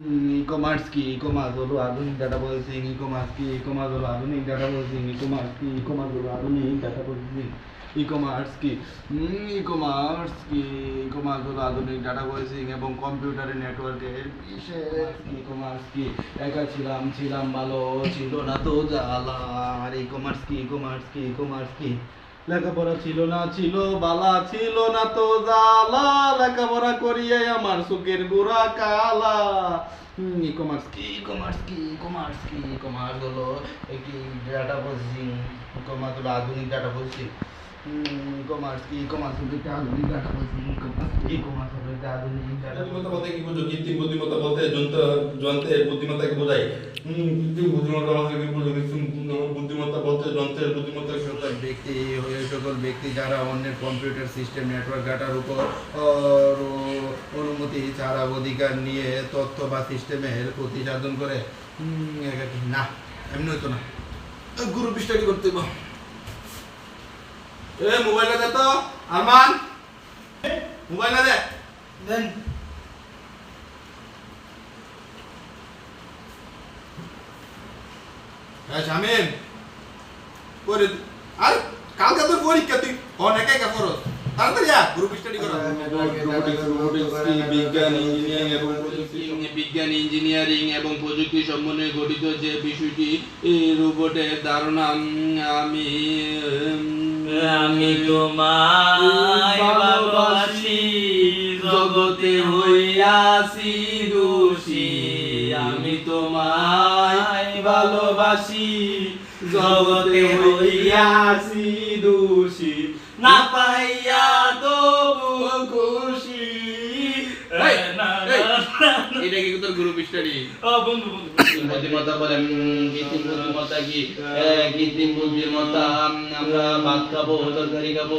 E commerce কি e commerce হলো আধুনিক ডাটা প্রসেসিং ই কমার্স কি ই কমার্স হলো আধুনিক ডাটা প্রসেসিং ই কমার্স কি ই কমার্স হলো আধুনিক ডাটা প্রসেসিং ই কমার্স কি ই কমার্স কি ই কমার্স হলো আধুনিক ডাটা প্রসেসিং এবং কম্পিউটারের নেটওয়ার্কের বিশেষ ই কমার্স কি একা ছিলাম ছিলাম ভালো, ছিল না তো জ্বালা। আর ই কমার্স কি ই কমার্স কি ই কমার্স কি লেখাপড়া ছিল না, ছিল, বালা ছিল না তো জালা লেখাপড়া করিয়ে আমার সুখের গুড়া কালা। ই কমার্স কি কমার্স কি কমার্স কি কমার্স হলো একটি ডাটা প্রসেসিং কমার্স হলো আধুনিক ডাটা প্রসেসিং কমার্স কি কমার্স আধুনিক বুদ্ধিমত্তা বলতে কি বুদ্ধিমত্তা বলতে যন্ত্র যন্ত্রের বুদ্ধিমত্তাকে বুদ্ধিমত্তা বুদ্ধিমত্তা বলতে যন্ত্রের বুদ্ধিমত্তাকে বোঝায় ব্যক্তি ওই সকল ব্যক্তি যারা অন্যের কম্পিউটার সিস্টেম নেটওয়ার্ক ডাটার উপর অনুমতি ছাড়া অধিকার নিয়ে তথ্য বা সিস্টেমের ক্ষতি সাধন করে? না এমনি হইতো না। গ্রুপ স্টাডি করতে এ মোবাইলটা দে তো আরমান। মোবাইলটা দে। দেন। হ্যাঁ শামিম। করে আর কালকে তোর পরীক্ষা তুই অনেক একা করো তাড়াতাড়ি আ গ্রুপ স্টাডি করো। বিজ্ঞান ইঞ্জিনিয়ারিং এবং প্রযুক্তি বিজ্ঞান ইঞ্জিনিয়ারিং এবং প্রযুক্তি সম্বন্ধে গঠিত যে বিষয়টি রোবটের ধারণা আমি উম, আমি তোমায় ভালোবাসি জগতে হইয়াছি দোষী। আমি তোমায় ভালোবাসি জগতে হইয়াছি দোষী না পাইয়া তবু খুশি। এটা কি তোর গ্রুপ স্টাডি ও বন্ধু বন্ধু বুদ্ধিমত্তা বলে কৃত্রিম বুদ্ধিমত্তা কি? কৃত্রিম বুদ্ধিমত্তা আমরা ভাত খাব তরকারি খাব।